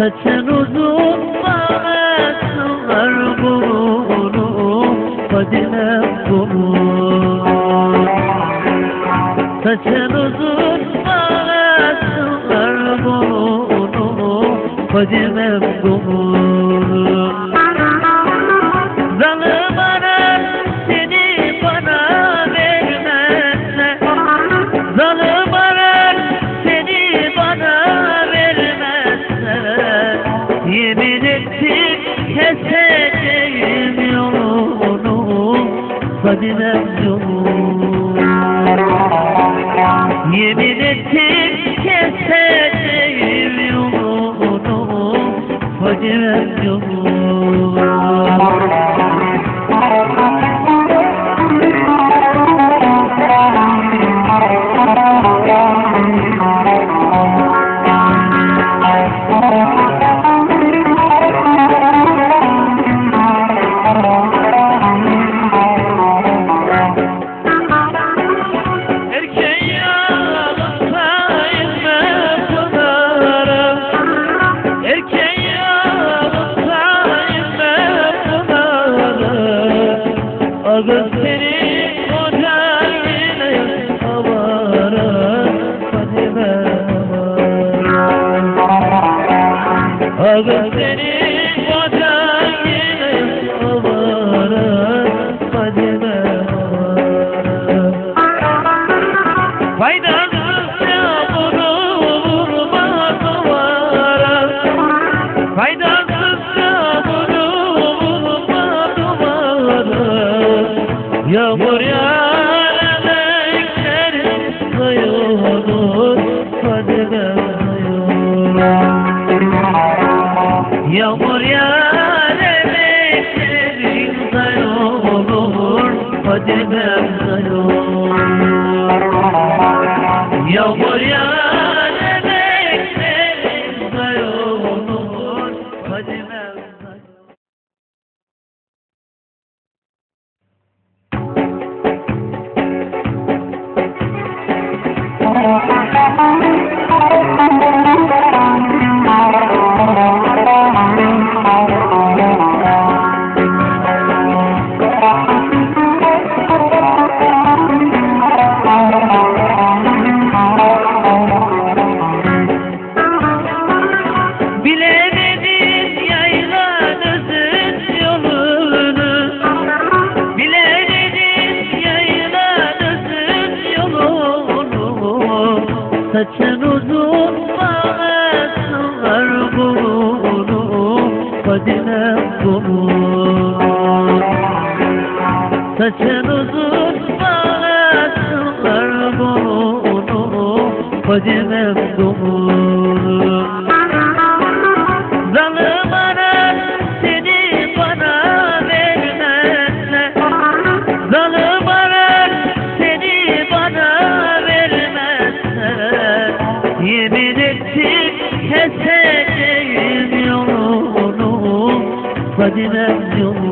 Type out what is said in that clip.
Saçın uzun bana sığar burnum Fadime burnum Saçın uzun bana sığar burnum Fadime Fadilem yolunu Yemin ettim keseceğim yolunu Fadilem yolunu Avarım Fadime avarım Ağız senin kocan yine avarım Fadime avarım Faydasız yağmuru vurma duvara Faydasız Yağmur yağar beklerim Dayanır kadere dayanır Yağmur yağar beklerim Dayanır kadere dayanır Yağmur yağar Amen. Saçın uzun bana sığar burnum Fadime burnum Saçın uzun bana sığar burnum Fadime burnum Fadilem yolunu